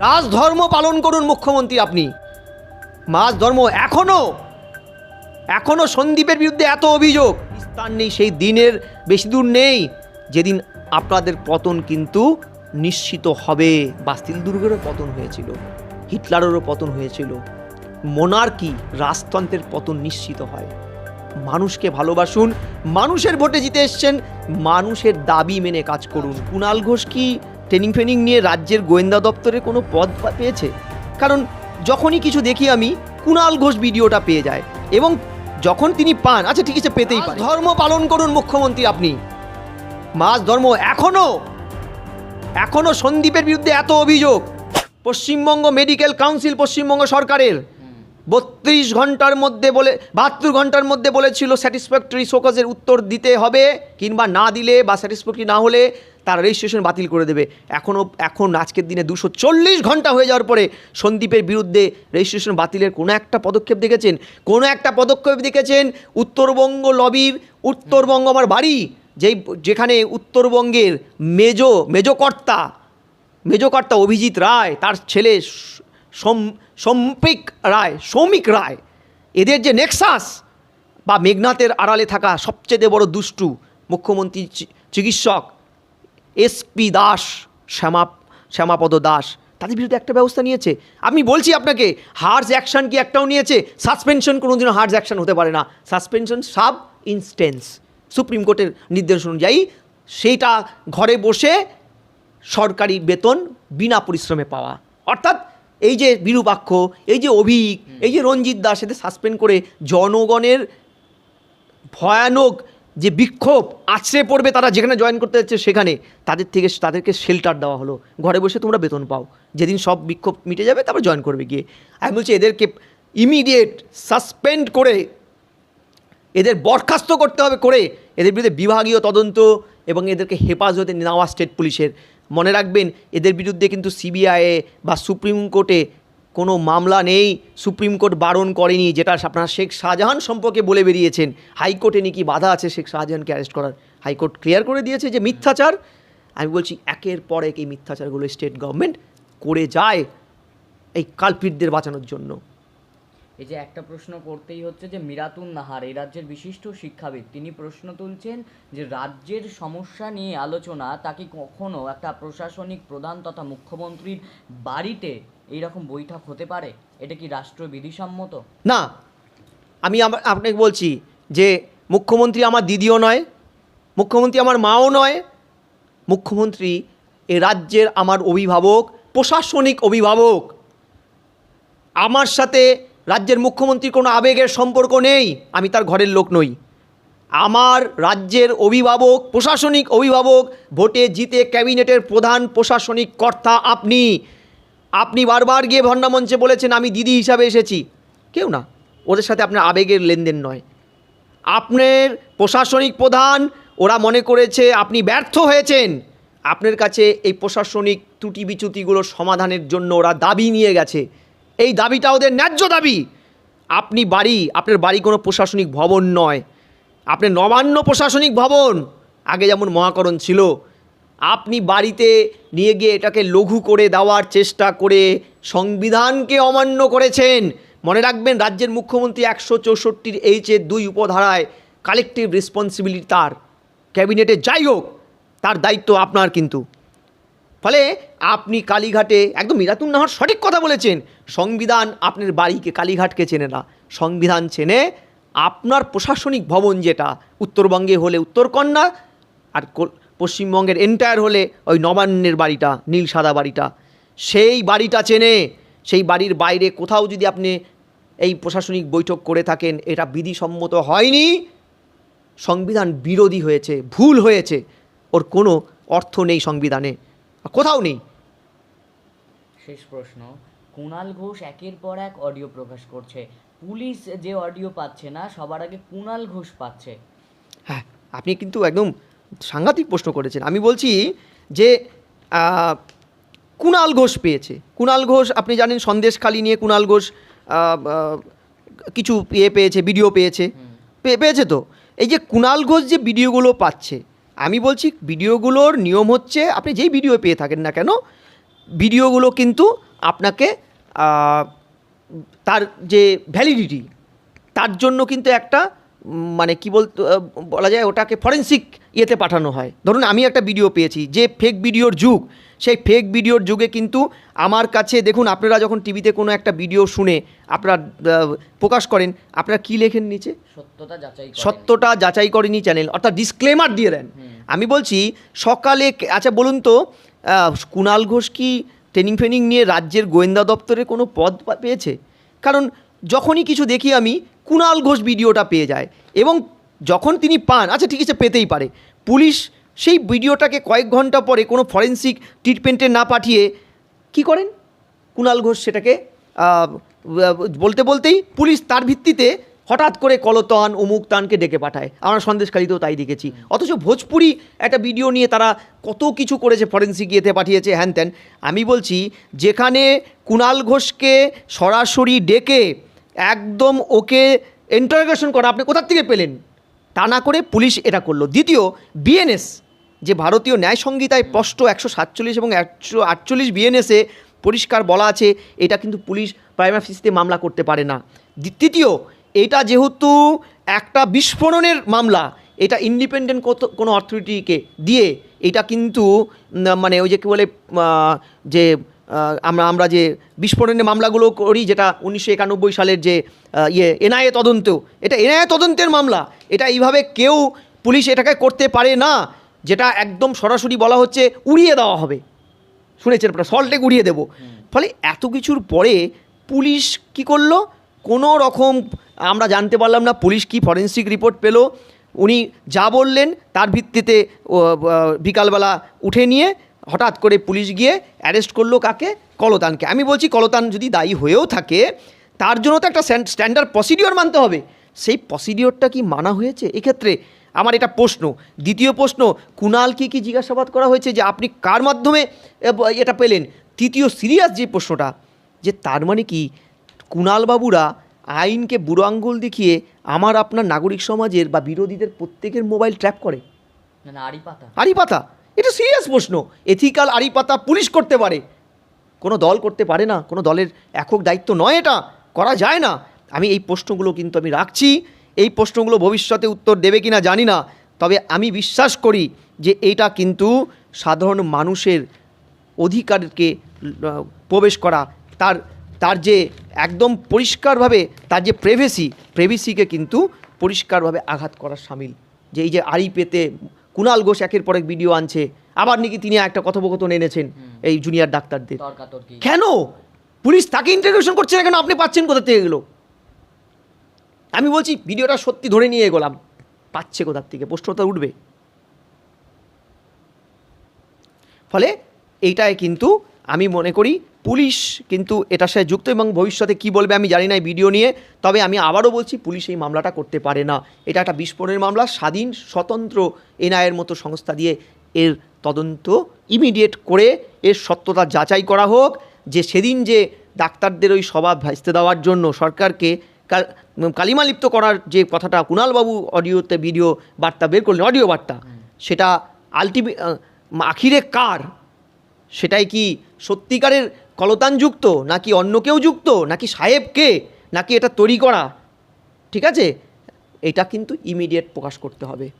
রাজধর্ম পালন করুন মুখ্যমন্ত্রী আপনি। মাস ধর্ম এখনও এখনও সন্দীপের বিরুদ্ধে এত অভিযোগ। স্থান নেই, সেই দিনের বেশি দূর নেই। যেদিন আপনাদের পতন কিন্তু নিশ্চিত হবে। বাস্তিল দুর্গেরও পতন হয়েছিল, হিটলারেরও পতন হয়েছিল। মোনার্কি রাজতন্ত্রের পতন নিশ্চিত হয়। মানুষকে ভালোবাসুন, মানুষের ভোটে জিতে এসছেন, মানুষের দাবি মেনে কাজ করুন। কুণাল ঘোষ কি ট্রেনিং ফ্রেনিং নিয়ে রাজ্যের গোয়েন্দা দপ্তরে কোনো পদ পেয়েছে? কারণ যখনই কিছু দেখি আমি কুণাল ঘোষ ভিডিওটা পেয়ে যায় এবং যখন তিনি পান আচ্ছা ঠিক আছে পেতেই পারে। ধর্ম পালন করুন মুখ্যমন্ত্রী আপনি। মাস ধর্ম এখনও এখনও সন্দীপের বিরুদ্ধে এত অভিযোগ। পশ্চিমবঙ্গ মেডিকেল কাউন্সিল পশ্চিমবঙ্গ সরকারের। বত্রিশ ঘণ্টার মধ্যে বলে বাহাত্তর ঘণ্টার মধ্যে বলেছিল স্যাটিসফ্যাক্টরি শোকজের উত্তর দিতে হবে কিংবা না দিলে বা স্যাটিসফ্যাক্টরি না হলে তার রেজিস্ট্রেশন বাতিল করে দেবে। এখনও এখন আজকের দিনে দুশো চল্লিশ ঘণ্টা হয়ে যাওয়ার পরে সন্দীপের বিরুদ্ধে রেজিস্ট্রেশন বাতিলের কোনো একটা পদক্ষেপ দেখেছেন? কোনো একটা পদক্ষেপ দেখেছেন? উত্তরবঙ্গ লবির উত্তরবঙ্গ আমার বাড়ি, যেই যেখানে উত্তরবঙ্গের মেজো মেজকর্তা মেজকর্তা অভিজিৎ রায়, তার ছেলে সম্পিক রায়, সৌমিক রায়, এদের যে নেক্সাস বা মেঘনাথের আড়ালে থাকা সবচেয়ে বড় দুষ্টু মুখ্যমন্ত্রী চিকিৎসক এসপি দাস শ্যামা শ্যামাপদ দাস তাদের বিরুদ্ধে একটা ব্যবস্থা নিয়েছে। আমি বলছি আপনাকে হার্স অ্যাকশন কি একটাও নিয়েছে? সাসপেনশন কোনোদিনও হার্স অ্যাকশন হতে পারে না। সাসপেনশন সাব ইনস্টেন্স সুপ্রিম কোর্টের নির্দেশ অনুযায়ী সেইটা ঘরে বসে সরকারি বেতন বিনা পরিশ্রমে পাওয়া। অর্থাৎ এই যে বিরূপাক্ষ এই যে অভিক এই যে রঞ্জিত দাস এদের সাসপেন্ড করে জনগণের ভয়ানক যে বিক্ষোভ আছড়ে পড়বে তারা যেখানে জয়েন করতে যাচ্ছে সেখানে, তাদের থেকে তাদেরকে শেল্টার দেওয়া হলো। ঘরে বসে তোমরা বেতন পাও। যেদিন সব বিক্ষোভ মিটে যাবে, তারপর জয়েন করবে গিয়ে। আমি বলছি, এদেরকে ইমিডিয়েট সাসপেন্ড করে, এদের বরখাস্ত করতে হবে করে, এদের বিরুদ্ধে বিভাগীয় তদন্ত এবং এদেরকে হেফাজতে নেওয়া স্টেট পুলিশের মনে রাখবেন, এদের বিরুদ্ধে কিন্তু সিবিআইয়ে বা সুপ্রিম কোর্টে কোনো মামলা নেই, সুপ্রিম কোর্ট বারণ করেনি, যেটা আপনারা শেখ শাহজাহান সম্পর্কে বলে বেরিয়েছেন। হাইকোর্টে নাকি বাধা আছে শেখ শাহজাহানকে অ্যারেস্ট করার। হাইকোর্ট ক্লিয়ার করে দিয়েছে যে মিথ্যাচার। আমি বলছি, একের পর এক এই মিথ্যাচারগুলো স্টেট গভর্নমেন্ট করে যায় এই কালপিটদের বাঁচানোর জন্য। এই যে একটা প্রশ্ন করতেই হচ্ছে যে মিরাতুন নাহার, এই রাজ্যের বিশিষ্ট শিক্ষাবিদ, তিনি প্রশ্ন তুলছেন যে রাজ্যের সমস্যা নিয়ে আলোচনা তাকে কখনো একটা প্রশাসনিক প্রধান তথা মুখ্যমন্ত্রীর বাড়িতে এইরকম বৈঠক হতে পারে? এটা কি রাষ্ট্র বিধিসম্মত না। আমি, আপনাকে বলছি যে মুখ্যমন্ত্রী আমার দিদিও নয়, মুখ্যমন্ত্রী আমার মাও নয়, মুখ্যমন্ত্রী এ রাজ্যের আমার অভিভাবক, প্রশাসনিক অভিভাবক। আমার সাথে রাজ্যের মুখ্যমন্ত্রীর কোনো আবেগের সম্পর্ক নেই, আমি তার ঘরের লোক নই। আমার রাজ্যের অভিভাবক, প্রশাসনিক অভিভাবক, ভোটে জিতে ক্যাবিনেটের প্রধান প্রশাসনিক কর্তা আপনি। আপনি বারবার গিয়ে ভণ্ডামঞ্চে বলেছেন আমি দিদি হিসাবে এসেছি। কেউ না। ওদের সাথে আপনার আবেগের লেনদেন নয়। আপনার প্রশাসনিক প্রধান, ওরা মনে করেছে আপনি ব্যর্থ হয়েছেন। আপনার কাছে এই প্রশাসনিক ত্রুটি বিচ্যুতিগুলোর সমাধানের জন্য ওরা দাবি নিয়ে গেছে। এই দাবিটা ওদের ন্যায্য দাবি। আপনি বাড়ি, আপনার বাড়ি কোনো প্রশাসনিক ভবন নয়। আপনার নবান্ন প্রশাসনিক ভবন। আগে যেমন মহাকরণ ছিল আপনি বাড়িতে নিয়ে গিয়ে এটাকে লঘু করে দেওয়ার চেষ্টা করে সংবিধানকে অমান্য করেছেন। মনে রাখবেন, রাজ্যের মুখ্যমন্ত্রী একশো চৌষট্টির এইচের দুই উপধারায় কালেকটিভ রেসপন্সিবিলিটি তার। ক্যাবিনেটে যাই হোক, তার দায়িত্ব আপনার কিন্তু। ফলে আপনি কালীঘাটে একদম মিরাতুন নাহার সঠিক কথা বলেছেন, সংবিধান আপনার বাড়িকে কালীঘাটকে চেনে না। সংবিধান চেনে আপনার প্রশাসনিক ভবন যেটা, উত্তরবঙ্গে হলে উত্তরকন্যা আর পশ্চিমবঙ্গের এন্টায়ার হলে ওই নবান্নের বাড়িটা নীল সাদা বাড়িটা। সেই বাড়িটা চেনে সেই বাড়ির বাইরে কোথাও যদি আপনি এই প্রশাসনিক বৈঠক করে থাকেন এটা বিধিসম্মত হয়নি সংবিধান বিরোধী হয়েছে ভুল হয়েছে ওর কোনো অর্থ নেই সংবিধানে কোথাও নেই। শেষ প্রশ্ন কুণাল ঘোষ একের পর এক অডিও প্রকাশ করছে। পুলিশ যে অডিও পাচ্ছে না সবার আগে কুণাল ঘোষ পাচ্ছে। হ্যাঁ আপনি কিন্তু একদম সাংঘাতিক প্রশ্ন করেছেন। আমি বলছি যে কুণাল ঘোষ পেয়েছে। কুণাল ঘোষ আপনি জানেন সন্দেশখালি নিয়ে কুণাল ঘোষ কিছু ইয়ে পেয়েছে ভিডিও পেয়েছে। পেয়েছে তো? এই যে কুণাল ঘোষ যে ভিডিওগুলো পাচ্ছে আমি বলছি ভিডিওগুলোর নিয়ম হচ্ছে আপনি যেই ভিডিও পেয়ে থাকেন না কেন ভিডিওগুলো কিন্তু আপনাকে তার যে ভ্যালিডিটি তার জন্য কিন্তু একটা মানে কি বলতো আহ, বলা যায় ওটাকে ফরেন্সিক ইয়েতে পাঠানো হয়। ধরুন আমি একটা ভিডিও পেয়েছি যে ফেক ভিডিওর যুগ। সেই ফেক ভিডিওর যুগে কিন্তু আমার কাছে দেখুন আপনারা যখন টিভিতে কোনো একটা ভিডিও শুনে আপনারা প্রকাশ করেন আপনারা কী লেখেন নিচে? সত্যতা যাচাই সত্যটা যাচাই করেনি চ্যানেল অর্থাৎ ডিসক্লেমার দিয়ে দেন। আমি বলছি সকালে আচ্ছা বলুন তো কুণাল ঘোষ কি ট্রেনিং ফ্রেনিং নিয়ে রাজ্যের গোয়েন্দা দপ্তরে কোনো পদ পেয়েছে? কারণ যখনই কিছু দেখি আমি, কুণাল ঘোষ ভিডিওটা পেয়ে যায়। এবং যখন তিনি পান আচ্ছা ঠিক আছে, পেতেই পারে। পুলিশ সেই ভিডিওটাকে কয়েক ঘণ্টা পরে কোনো ফরেন্সিক ট্রিটমেন্টে না পাঠিয়ে কি করেন? কুণাল ঘোষ সেটাকে বলতে বলতেই পুলিশ তার ভিত্তিতে হঠাৎ করে কলতান অমুক তানকে ডেকে পাঠায়। আমরা সন্দেশকারীতেও তাই দেখেছি। অথচ ভোজপুরি একটা ভিডিও নিয়ে তারা কত কিছু করেছে ফরেন্সিক ইয়েতে পাঠিয়েছে, হ্যান ত্যান। আমি বলছি, যেখানে কুণাল ঘোষকে সরাসরি ডেকে একদম ওকে ইন্টারোগেশন করা আপনি কোথার থেকে পেলেন? তা না করে পুলিশ এটা করল। দ্বিতীয় বিএনএস যে ভারতীয় ন্যায় সংহিতায় স্পষ্ট একশো সাতচল্লিশ এবং একশো আটচল্লিশ বিএনএসে পরিষ্কার বলা আছে, এটা কিন্তু পুলিশ প্রাইমারি ফিসিতে মামলা করতে পারে না। তৃতীয়, এটা যেহেতু একটা বিস্ফোরণের মামলা, এটা ইন্ডিপেন্ডেন্ট কত, কোনো অথরিটিকে দিয়ে, এটা কিন্তু মানে ওই যে কী বলে যে আমরা আমরা যে বিস্ফোরণের মামলাগুলো করি, যেটা উনিশশো একানব্বই সালের যে ইয়ে এনআইএ তদন্ত, এটা এনআইএ তদন্তের মামলা। এটা এইভাবে কেউ পুলিশ এটাকে করতে পারে না, যেটা একদম সরাসরি বলা হচ্ছে উড়িয়ে দেওয়া হবে। শুনেছেন আপনারা? সল্টেক উড়িয়ে দেবো। ফলে এত কিছুর পরে পুলিশ কি করল? কোনো রকম আমরা জানতে পারলাম না পুলিশ কি ফরেন্সিক রিপোর্ট পেল। উনি যা বললেন তার ভিত্তিতে বিকালবেলা উঠে নিয়ে হঠাৎ করে পুলিশ গিয়ে অ্যারেস্ট করল কাকে? কলতানকে। আমি বলছি কলতান যদি দায়ী হয়েও থাকে তার জন্য তো একটা স্ট্যান্ডার্ড প্রসিডিওর মানতে হবে। সেই প্রসিডিওরটা কি মানা হয়েছে? এক্ষেত্রে আমার এটা প্রশ্ন। দ্বিতীয় প্রশ্ন কুণাল কি কি জিজ্ঞাসাবাদ করা হয়েছে যে আপনি কার মাধ্যমে এটা পেলেন? তৃতীয় সিরিয়াস যে প্রশ্নটা যে তার মানে কি কুণাল বাবুরা আইনকে বুড়ো আঙ্গুল দেখিয়ে আমার আপনার নাগরিক সমাজের বা বিরোধীদের প্রত্যেকের মোবাইল ট্র্যাপ করে? আড়ি পাতা আড়ি পাতা এটা সিরিয়াস প্রশ্ন। এথিক্যাল আড়ি পাতা পুলিশ করতে পারে। কোনো দল করতে পারে না, কোনো দলের একক দায়িত্ব নয় এটা, করা যায় না। আমি এই প্রশ্নগুলো কিন্তু আমি রাখছি। এই প্রশ্নগুলো ভবিষ্যতে উত্তর দেবে কিনা জানি না। তবে আমি বিশ্বাস করি যে এইটা কিন্তু সাধারণ মানুষের অধিকারকে প্রবেশ করা, তার তার যে একদম পরিষ্কারভাবে, তার যে প্রেভেসি প্রেভেসিকে কিন্তু পরিষ্কারভাবে আঘাত করার সামিল। যে এই যে আড়ি পেতে কুণাল ঘোষ একের পর এক ভিডিও আনছে। আবার নাকি তিনি একটা কথোপকথন এনেছেন এই জুনিয়র ডাক্তারদের। কেন? পুলিশ তাকে ইন্টারভিউশন করছে না কেন? আপনি পাচ্ছেন কোথা থেকে এগুলো? আমি বলছি ভিডিওটা সত্যি ধরে নিয়ে এগোলাম পাচ্ছে কোথার থেকে? প্রশ্নটা উঠবে। ফলে এইটায় কিন্তু আমি মনে করি পুলিশ কিন্তু এটার সাথে যুক্ত এবং ভবিষ্যতে কি বলবে আমি জানি না এই ভিডিও নিয়ে, তবে আমি আবারও বলছি পুলিশ এই মামলাটা করতে পারে না। এটা একটা বিস্ফোরণের মামলা, স্বাধীন, স্বতন্ত্র এনআইয়ের মতো সংস্থা দিয়ে এর তদন্ত ইমিডিয়েট করে এর সত্যতা যাচাই করা হোক, যে সেদিন যে ডাক্তারদের ওই সভা ভাসতে দেওয়ার জন্য সরকারকে কালিমালিপ্ত করার যে কথাটা কুণালবাবু অডিওতে ভিডিও বার্তা বের করলেন, অডিও বার্তা, সেটা আলটিমে আখিরে কার? সেটাই কি সত্যিকারের কলতানযুক্ত নাকি অন্য কেউ যুক্ত, নাকি সাহেব কে, নাকি এটা তৈরি করা ঠিক আছে? এটা কিন্তু ইমিডিয়েট প্রকাশ করতে হবে।